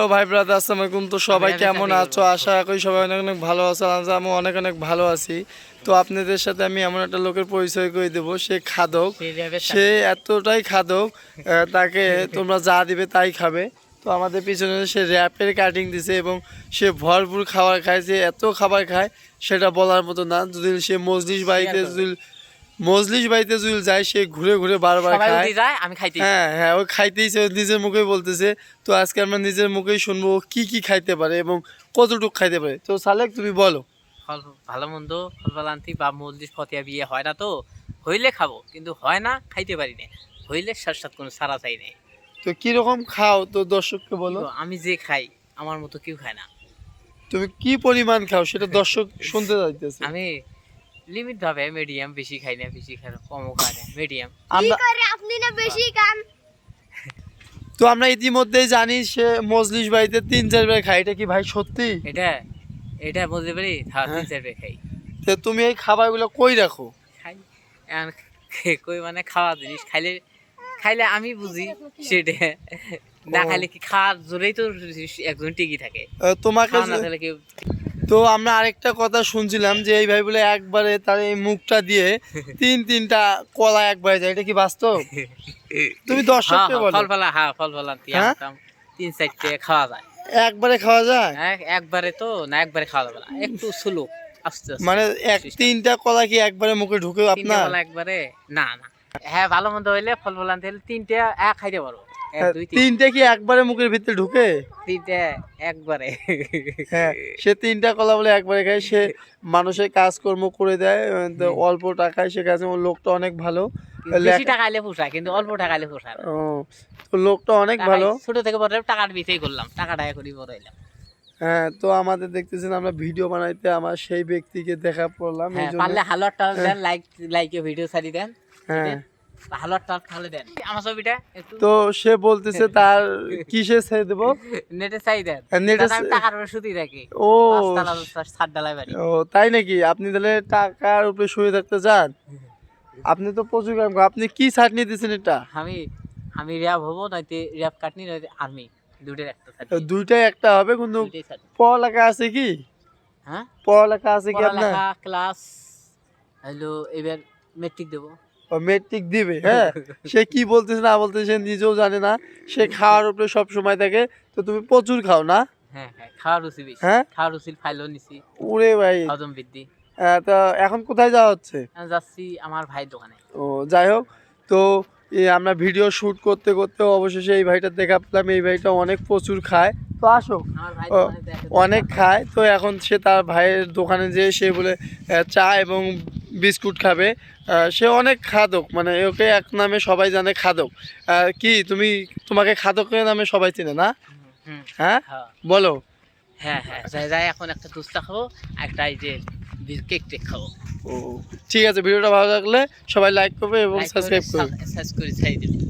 Hello ভাই brother আসসালামু আলাইকুম তো সবাই কেমন আছো? আশা করি সবাই অনেক অনেক ভালো আছো। আমি অনেক অনেক ভালো আছি। তো আপনাদের সাথে আমি এমন একটা লোকের পরিচয় করে দেবো। সে খাদক। সে এতটাই খাদক তাকে তোমরা যা দিবে তাই খাবে। তো আমাদের পিছনে সে র্যাপের কাটিং দিছে এবং সে ভরপুর খাবার খায় যে এত খাবার খায় সেটা বলার মতো না। যদি সে মজলিস বাড়িতে যদি মজলিস বাড়িতে যদি যায় সে ঘুরে ঘুরে বারবার খায়। যায় আমি খাইতে হ্যাঁ হ্যাঁ ও খাইতেইছে ও নিজের মুখেই বলতেছে তো আজকে আমরা নিজের মুখেই শুনব ও কি কি খাইতে পারে এবং কতটুকু খাইতে পারে? তো সালেক তুমি বলো। ভালো মন্দ ফল ফলান্তি বা মজলিস ফতিয়া বিয়ে হয় না তো হইলে খাব কিন্তু হয় না খাইতে পারি না। হইলে সাথ কোনো সারা চাই নেই তো কীরকম খাও তো দর্শককে বলো। আমি যে খাই আমার মতো কেউ খায় না। তুমি কি পরিমাণ খাও সেটা দর্শক শুনতে চাইতেছে। আমি লিমিট ভাবে মিডিয়াম বেশি খাই না বেশি খাই না কমও খাই না মিডিয়াম আমরা আপনি না বেশি গান তো আমরা ইতিমধ্যেই জানি সে মজলিস বাড়িতে তিন চারবার খায় এটা কি ভাই সত্যি? এটা এটা বলতে পারি? হ্যাঁ তিন খাই। তো তুমি এই খাবারগুলো কই রাখো? খাই কই মানে খাওয়া জিনিস খাইলে খাইলে আমি বুঝি সেটা। না খাইলে কি খাওয়ার জোরেই তো একজন টিকি থাকে। তোমাকে তো আমরা আরেকটা কথা শুনছিলাম যে এই ভাই বলে একবারে তার এই মুখটা দিয়ে তিন তিনটা কলা একবারে যায় এটা কি বাস্তব? তুমি হ্যাঁ, দর্শককে হ্যাঁ, বলো। ফল ফলা হ্যাঁ ফল ফলা হ্যাঁ? তিন চারটে খাওয়া যায়। একবারে খাওয়া যায়? এক- একবারে তো না একবারে খাওয়া যাবে না। একটু স্লো মানে এক তিনটা কলা কি একবারে মুখে ঢুকে আপনার? একবারে? না না। হ্যাঁ ভালো মন্দ হইলে ফল ফল আনতে হলে তিনটে এক খাইতে পারো এক হ্যাঁ, দুই তিন তিনটে কি একবারে মুখের ভিতরে ঢুকে? তিনটে একবারে। হ্যাঁ সে তিনটা কলা বলে একবারে খায় সে মানুষের কাজকর্ম করে দেয় অল্প টাকায় সে কাজে লোকটা অনেক ভালো। বেশি টাকা আইলে পোষায় কিন্তু অল্প টাকা আইলে পোষায় ও, তো লোকটা অনেক ভালো। ছোট থেকে বড় টাকার বিতেই করলাম টাকা টাকা করি বড় হইলাম। হ্যাঁ তো আমাদের দেখতেছেন আমরা ভিডিও বানাইতে আমার সেই ব্যক্তিকে দেখা পড়লাম হ্যাঁ পারলে দেন লাইক লাইকে ভিডিও ছাড়ি দেন। হ্যাঁ। টাল তাহলে দেন। আমার ছবিটা তো সে বলতেছে তার কিসে ছেড়ে দেবো? নেটে চাই দেন। হ্যাঁ, নেটে টাকার উপরে ও ডালাই বাড়ি। ও তাই নাকি? আপনি তাহলে টাকার উপরে শুয়ে থাকতে চান? আপনি তো প্রচুর কাম আপনি কি চাটনি দিয়েছেন এটা? আমি আমি র্যাব হব নয়তো র্যাব কাটনি নয়তো আর্মি। দুটোর একটা দুইটাই একটা হবে কিন্তু পড়ালেখা আছে কি? হ্যাঁ? পড়ালেখা আছে কি আপনার? ক্লাস হলো এবার মেট্রিক দেবো। মেট্রিক দিবে হ্যাঁ? সে কি বলতেছে না বলতেছে সে নিজেও জানে না। সে খাওয়ার উপরে সব সময় থাকে তো তুমি প্রচুর খাও না? হ্যাঁ হ্যাঁ খাওয়ার রুচি বেশি। হ্যাঁ? খাওয়ার ফাইলও নিছি। ওরে ভাই। হজম বৃদ্ধি। তো এখন কোথায় যাওয়া হচ্ছে? যাচ্ছি আমার ভাইয়ের দোকানে। ও যাই হোক তো আমরা ভিডিও শুট করতে করতে অবশেষে এই ভাইটা দেখা পেলাম। এই ভাইটা অনেক প্রচুর খায়। তো আসো। ভাই অনেক খায়। তো এখন সে তার ভাইয়ের দোকানে যেয়ে সে বলে চা এবং বিস্কুট খাবে সে অনেক খাদক মানে ওকে এক নামে সবাই জানে খাদক। কি তুমি তোমাকে খাদকের নামে সবাই চেনে না? হ্যাঁ? হ্যাঁ। বলো। হ্যাঁ হ্যাঁ যাই এখন একটা দুস্তা খাব একটা এই যে কেক টেক খাব। ও ঠিক আছে ভিডিওটা ভালো লাগলে সবাই লাইক করবে এবং সাবস্ক্রাইব করবে। সাবস্ক্রাইব করে দেবে।